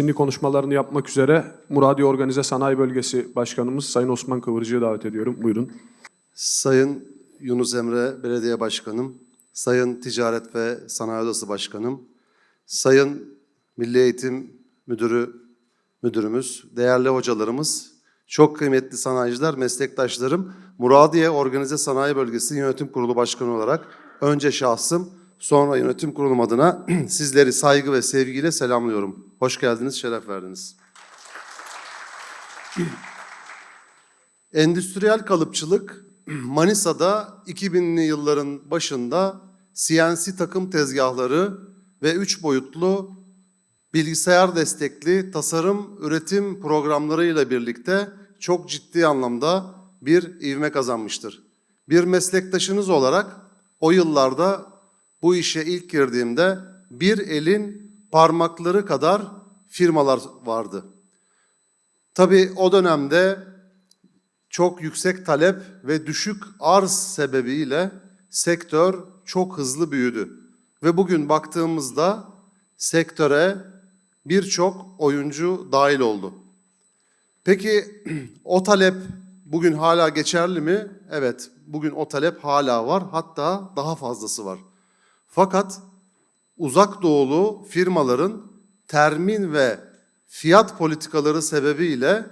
temkinli konuşmalarını yapmak üzere Muradiye Organize Sanayi Bölgesi Başkanımız Sayın Osman Kıvırcı'yı davet ediyorum. Buyurun. Sayın Yunus Emre Belediye Başkanım, Sayın Ticaret ve Sanayi Odası Başkanım, Sayın Milli Eğitim Müdürü Müdürümüz, değerli hocalarımız, çok kıymetli sanayiciler, meslektaşlarım, Muradiye Organize Sanayi Bölgesi Yönetim Kurulu Başkanı olarak önce şahsım, sonra yönetim kurulum adına sizleri saygı ve sevgiyle selamlıyorum. Hoş geldiniz, şeref verdiniz. Endüstriyel kalıpçılık Manisa'da 2000'li yılların başında CNC takım tezgahları ve üç boyutlu bilgisayar destekli tasarım üretim programlarıyla birlikte çok ciddi anlamda bir ivme kazanmıştır. Bir meslektaşınız olarak o yıllarda bu işe ilk girdiğimde bir elin parmakları kadar firmalar vardı. Tabii o dönemde çok yüksek talep ve düşük arz sebebiyle sektör çok hızlı büyüdü. Ve bugün baktığımızda sektöre birçok oyuncu dahil oldu. Peki o talep bugün hala geçerli mi? Evet, bugün o talep hala var. Hatta daha fazlası var. Fakat uzak doğulu firmaların termin ve fiyat politikaları sebebiyle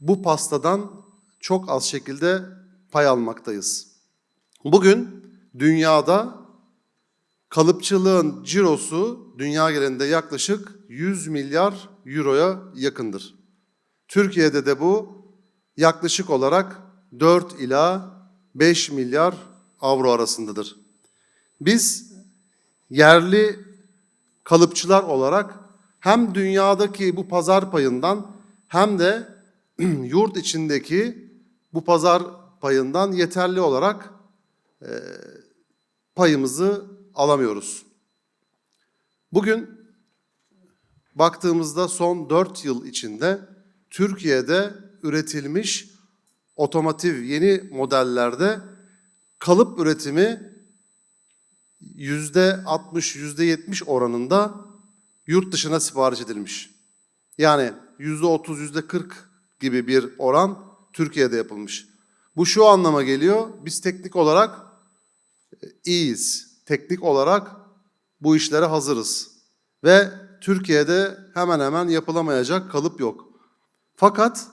bu pastadan çok az şekilde pay almaktayız. Bugün dünyada kalıpçılığın cirosu dünya genelinde yaklaşık 100 milyar euroya yakındır. Türkiye'de de bu yaklaşık olarak 4 ila 5 milyar avro arasındadır. Biz yerli kalıpçılar olarak hem dünyadaki bu pazar payından hem de yurt içindeki bu pazar payından yeterli olarak e, payımızı alamıyoruz. Bugün baktığımızda son 4 yıl içinde Türkiye'de üretilmiş otomotiv yeni modellerde kalıp üretimi yüzde 60 yüzde 70 oranında yurt dışına sipariş edilmiş. Yani yüzde 30 yüzde 40 gibi bir oran Türkiye'de yapılmış. Bu şu anlama geliyor. Biz teknik olarak e, iyiyiz. Teknik olarak bu işlere hazırız. Ve Türkiye'de hemen hemen yapılamayacak kalıp yok. Fakat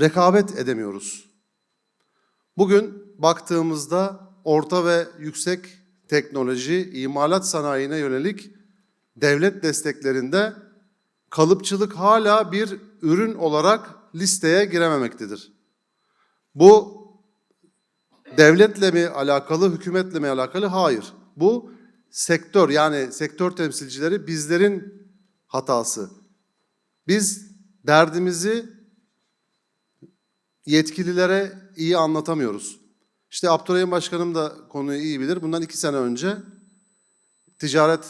rekabet edemiyoruz. Bugün baktığımızda orta ve yüksek teknoloji imalat sanayine yönelik devlet desteklerinde kalıpçılık hala bir ürün olarak listeye girememektedir. Bu devletle mi alakalı, hükümetle mi alakalı? Hayır. Bu sektör yani sektör temsilcileri bizlerin hatası. Biz derdimizi yetkililere iyi anlatamıyoruz. İşte Abdurrahim Başkanım da konuyu iyi bilir. Bundan iki sene önce Ticaret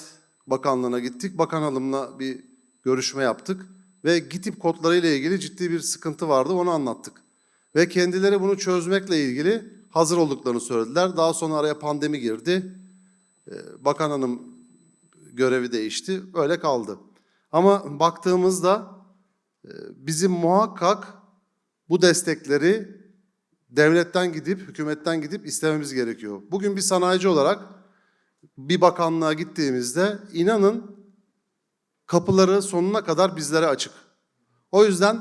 Bakanlığı'na gittik. Bakan hanımla bir görüşme yaptık. Ve GİTİP kodlarıyla ilgili ciddi bir sıkıntı vardı. Onu anlattık. Ve kendileri bunu çözmekle ilgili hazır olduklarını söylediler. Daha sonra araya pandemi girdi. Ee, Bakan hanım görevi değişti. Öyle kaldı. Ama baktığımızda e, bizim muhakkak bu destekleri devletten gidip, hükümetten gidip istememiz gerekiyor. Bugün bir sanayici olarak bir bakanlığa gittiğimizde inanın kapıları sonuna kadar bizlere açık. O yüzden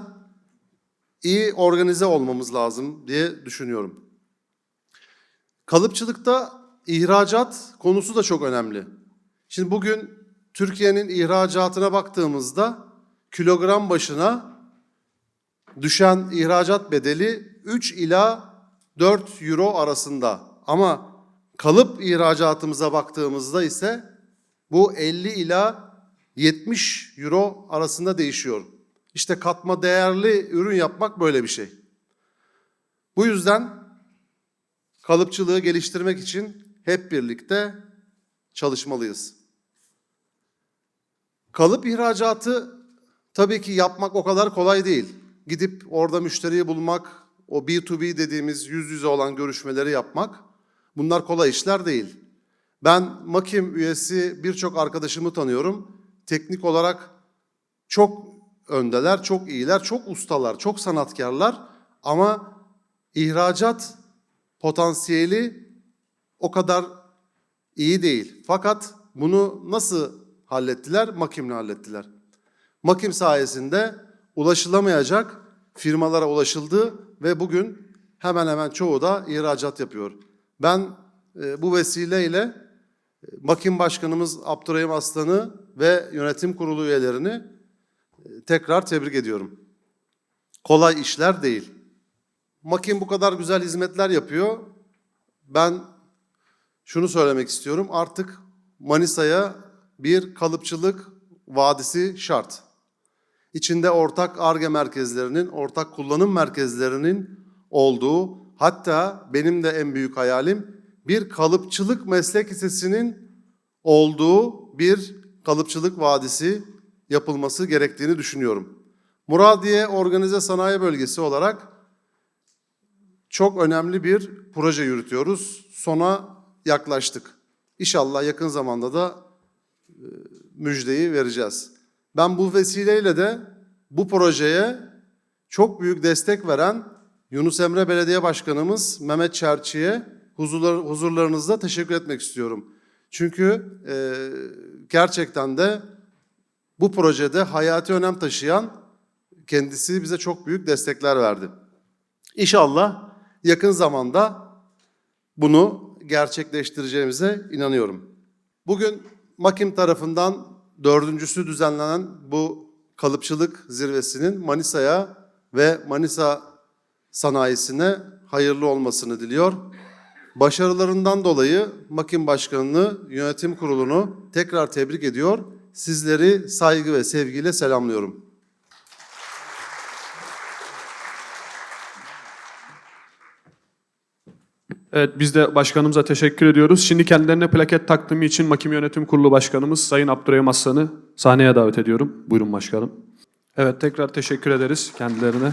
iyi organize olmamız lazım diye düşünüyorum. Kalıpçılıkta ihracat konusu da çok önemli. Şimdi bugün Türkiye'nin ihracatına baktığımızda kilogram başına düşen ihracat bedeli 3 ila 4 euro arasında. Ama kalıp ihracatımıza baktığımızda ise bu 50 ila 70 euro arasında değişiyor. İşte katma değerli ürün yapmak böyle bir şey. Bu yüzden kalıpçılığı geliştirmek için hep birlikte çalışmalıyız. Kalıp ihracatı tabii ki yapmak o kadar kolay değil. Gidip orada müşteriyi bulmak, o B2B dediğimiz yüz yüze olan görüşmeleri yapmak bunlar kolay işler değil. Ben MAKİM üyesi birçok arkadaşımı tanıyorum. Teknik olarak çok öndeler, çok iyiler, çok ustalar, çok sanatkarlar ama ihracat potansiyeli o kadar iyi değil. Fakat bunu nasıl hallettiler? Makimle hallettiler. Makim sayesinde ulaşılamayacak firmalara ulaşıldı ve bugün hemen hemen çoğu da ihracat yapıyor. Ben e, bu vesileyle e, Makim Başkanımız Abdurrahim Aslan'ı ve yönetim kurulu üyelerini e, tekrar tebrik ediyorum. Kolay işler değil. Makim bu kadar güzel hizmetler yapıyor. Ben şunu söylemek istiyorum. Artık Manisa'ya bir kalıpçılık vadisi şart. İçinde ortak ARGE merkezlerinin, ortak kullanım merkezlerinin olduğu, hatta benim de en büyük hayalim bir kalıpçılık meslek lisesinin olduğu bir kalıpçılık vadisi yapılması gerektiğini düşünüyorum. Muradiye Organize Sanayi Bölgesi olarak çok önemli bir proje yürütüyoruz. Sona yaklaştık. İnşallah yakın zamanda da e, müjdeyi vereceğiz. Ben bu vesileyle de bu projeye çok büyük destek veren Yunus Emre Belediye Başkanımız Mehmet Çerçi'ye huzurlar, huzurlarınızda teşekkür etmek istiyorum. Çünkü e, gerçekten de bu projede hayati önem taşıyan kendisi bize çok büyük destekler verdi. İnşallah yakın zamanda bunu gerçekleştireceğimize inanıyorum. Bugün Makim tarafından dördüncüsü düzenlenen bu kalıpçılık zirvesinin Manisa'ya ve Manisa sanayisine hayırlı olmasını diliyor. Başarılarından dolayı Makim Başkanı'nı, yönetim kurulunu tekrar tebrik ediyor. Sizleri saygı ve sevgiyle selamlıyorum. Evet biz de başkanımıza teşekkür ediyoruz. Şimdi kendilerine plaket takdimi için Makim Yönetim Kurulu Başkanımız Sayın Abdurrahim Aslan'ı sahneye davet ediyorum. Buyurun başkanım. Evet tekrar teşekkür ederiz kendilerine.